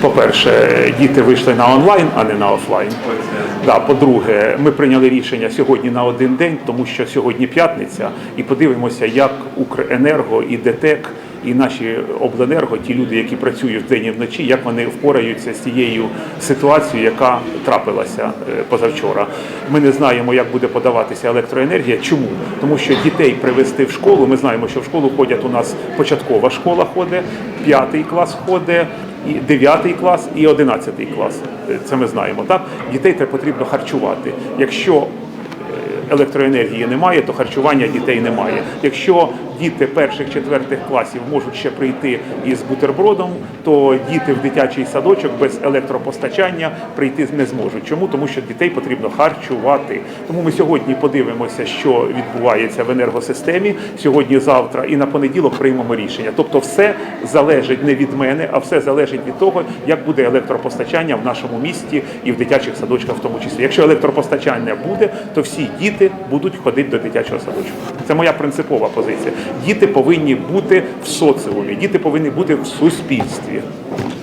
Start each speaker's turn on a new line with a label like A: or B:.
A: По-перше, діти вийшли на онлайн, а не на офлайн. Да, по-друге, ми прийняли рішення сьогодні на один день, тому що сьогодні п'ятниця, і подивимося, як Укренерго і ДТЕК і наші обленерго, ті люди, які працюють вдень і вночі, як вони впораються з тією ситуацією, яка трапилася е, позавчора. Ми не знаємо, як буде подаватися електроенергія. Чому? Тому що дітей привезти в школу. Ми знаємо, що в школу ходять у нас початкова школа ходить, п'ятий клас ходить. І 9 клас і 11 клас. Е, Це ми знаємо. Так дітей треба потрібно харчувати. Якщо е, електроенергії немає, то харчування дітей немає. Якщо діти перших четвертих класів можуть ще прийти із бутербродом, то діти в дитячий садочок без електропостачання прийти не зможуть. Чому? Тому що дітей потрібно харчувати. Тому ми сьогодні подивимося, що відбувається в енергосистемі сьогодні, завтра, і на понеділок приймемо рішення. Тобто, все залежить не від мене, а все залежить від того, як буде електропостачання в нашому місті і в дитячих садочках, в тому числі. Якщо електропостачання буде, то всі діти будуть ходити до дитячого садочку. Це моя принципова позиція. Діти повинні бути в соціумі, діти повинні бути в суспільстві.